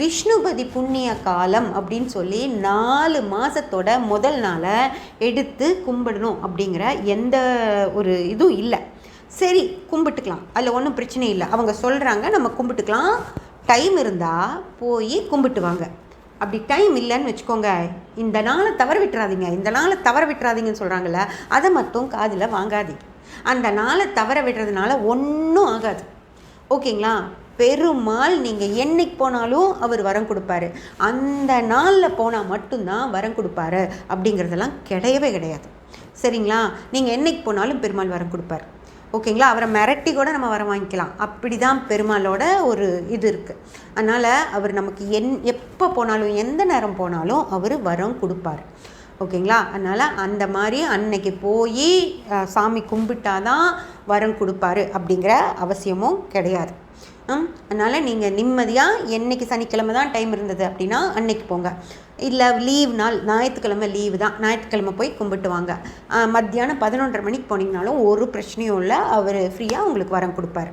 விஷ்ணுபதி புண்ணிய காலம் அப்படின்னு சொல்லி நாலு மாதத்தோட முதல் நாளை எடுத்து கும்பிடணும் அப்படிங்கிற எந்த ஒரு இதுவும் இல்லை. சரி கும்பிட்டுக்கலாம். அதில் ஒன்றும் பிரச்சனை இல்லை. அவங்க சொல்கிறாங்க நம்ம கும்பிட்டுக்கலாம். டைம் இருந்தால் போய் கும்பிட்டு வாங்க. அப்படி டைம் இல்லைன்னு வச்சுக்கோங்க. இந்த நாளை தவற விட்டுறாதீங்க. இந்த நாளை தவற விட்டுறாதீங்கன்னு சொல்கிறாங்கல்ல அதை மட்டும் காதில் வாங்காதீங்க. அந்த நாளை தவற விடுறதுனால ஒன்றும் ஆகாது. ஓகேங்களா? பெருமாள் நீங்கள் என்னைக்கு போனாலும் அவர் வரம் கொடுப்பாரு. அந்த நாளில் போனால் மட்டும்தான் வரம் கொடுப்பாரு. அப்படிங்கிறதெல்லாம் கிடையவே கிடையாது. சரிங்களா? நீங்கள் என்னைக்கு போனாலும் பெருமாள் வரம் கொடுப்பார். ஓகேங்களா? அவரை மிரட்டி கூட நம்ம வரம் வாங்கிக்கலாம். அப்படி தான் பெருமாளோட ஒரு இது இருக்குது அதனால் அவர் நமக்கு என் எப்போ போனாலும் எந்த நேரம் போனாலும் அவர் வரம் கொடுப்பார். ஓகேங்களா? அதனால் அந்த மாதிரி அன்னைக்கு போய் சாமி சாமி கும்பிட்டாதான் வரம் கொடுப்பாரு அப்படிங்கிற அவசியமும் கிடையாது. அதனால் நீங்கள் நிம்மதியாக என்றைக்கு சனிக்கிழமை தான் டைம் இருந்தது அப்படின்னா அன்னைக்கு போங்க. இல்லை லீவ் நாள் ஞாயிற்றுக்கிழமை லீவு தான். ஞாயிற்றுக்கிழமை போய் கும்பிட்டு வாங்க. மத்தியானம் பதினொன்றரை மணிக்கு போனீங்கனாலும் ஒரு பிரச்சனையும் இல்லை. அவர் ஃப்ரீயாக உங்களுக்கு வரம் கொடுப்பாரு.